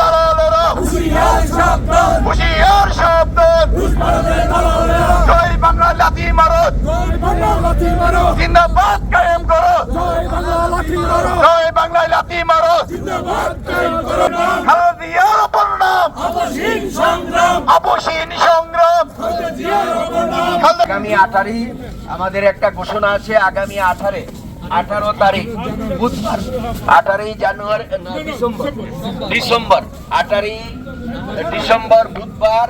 দালালেরা হুশিয়ার সাবধান জয় বাংলা জাতি মারত জিন্দাবাদ কায়েম করো জয় আপসীন সংগ্রাম। আগামী আঠারোই আমাদের একটা ঘোষণা আছে, আগামী আঠারে আঠারো তারিখ, বুধবার, আঠারোই জানুয়ারি ডিসেম্বর ডিসেম্বর, আঠারোই ডিসেম্বর, বুধবার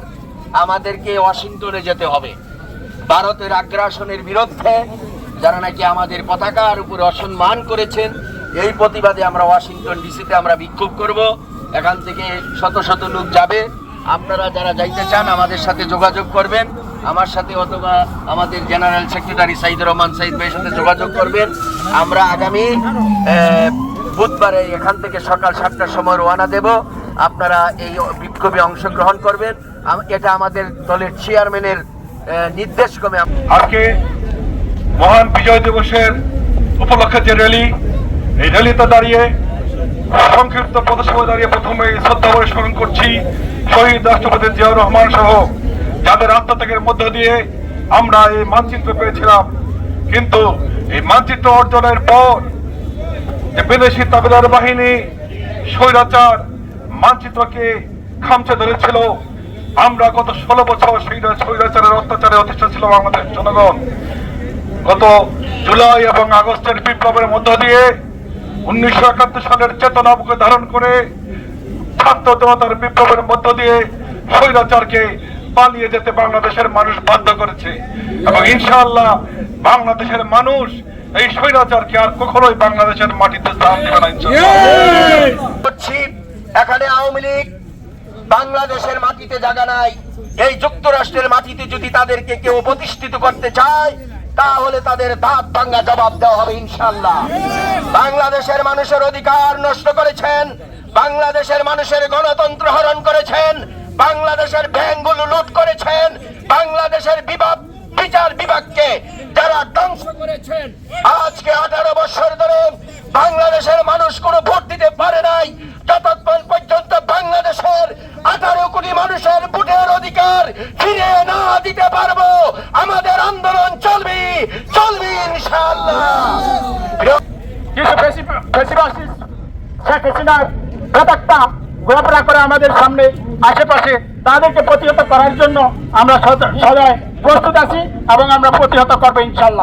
আমাদেরকে ওয়াশিংটনে যেতে হবে। ভারতের আগ্রাসনের বিরুদ্ধে যারা নাকি আমাদের পতাকার উপরে অসম্মান করেছেন, এই প্রতিবাদে আমরা ওয়াশিংটন ডিসিতে আমরা বিক্ষোভ করব। এখান থেকে শত শত লোক যাবে। আপনারা যারা যাইতে চান, আমাদের সাথে যোগাযোগ করবেন। আমার সাথে অথবা আমাদের জেনারেল সেক্রেটারি সাইদুর রহমান সাইদ ভাইয়ের সাথে যোগাযোগ করবেন। আমরা আগামী বুধবারে এখান থেকে সকাল সাতটার সময় রওনা দেব। আপনারা এই বিক্ষোভে অংশগ্রহণ করবেন। এটা আমাদের দলের চেয়ারম্যানের নির্দেশ আম- আজকে মহান বিজয় দিবসের উপলক্ষে যে র্যালি এই র্যালিতে দাঁড়িয়ে সংক্ষিপ্ত পদসভায় দাঁড়িয়ে প্রথমে শ্রদ্ধা করে স্মরণ করছি শহীদ রাষ্ট্রপতি জিয়াউর রহমান সহ, যাদের আত্মত্যাগের মধ্য দিয়ে আমরা এই মানচিত্র পেয়েছিলাম। কিন্তু এই মানচিত্র অর্জনের পর যে বিদেশি তাবেদার বাহিনী স্বৈরাচার মানচিত্রকে খামচে ধরেছিল, আমরা গত ষোলো বছর সেই স্বৈরাচারের অত্যাচারে অতিষ্ঠ ছিল আমাদের জনগণ। গত জুলাই এবং আগস্টের বিপ্লবের মধ্য দিয়ে উনিশশো একাত্তর সালের চেতনাকে ধারণ করে ছাত্র জনতার বিপ্লবের মধ্য দিয়ে স্বৈরাচারকে পালিয়ে যেতে বাংলাদেশের মানুষ বাধ্য করেছে। এবং ইনশাআল্লাহ বাংলাদেশের মানুষ এই স্বৈরাচারকে আর কখনোই বাংলাদেশের মাটিতে স্থান দেবে না এখানে আওয়ামী লীগ বাংলাদেশের মাটিতে জায়গা নাই। এই যুক্তরাষ্ট্রের মাটিতে যদি তাদেরকে কেউ প্রতিষ্ঠিত করতে চায় তাহলে তাদের দাঁত ভাঙ্গা জবাব দেওয়া হবে ইনশাল্লাহ বাংলাদেশের মানুষের অধিকার নষ্ট করেছেন, বাংলাদেশের মানুষের গণতন্ত্র হরণ করেছেন, বাংলাদেশের ব্যাংকগুলো লুট করেছেন, বাংলাদেশের বিভাগ বিচার বিভাগকে যারা ধ্বংস করেছেন। আজকে আঠারো বছর ধরে বাংলাদেশের মানুষ কোনো ভোট দিতে পারে নাই, যতক্ষণ পর্যন্ত বাংলাদেশের আঠারো কোটি মানুষের ভোটের অধিকার ফিরে না দিতে পারব, আমাদের আন্দোলন ঘোরাফেরা করে আমাদের সামনে আশেপাশে তাদেরকে প্রতিহত করার জন্য আমরা সদ- সদয় প্রস্তুত আছি এবং আমরা প্রতিহত করব ইনশাল্লাহ।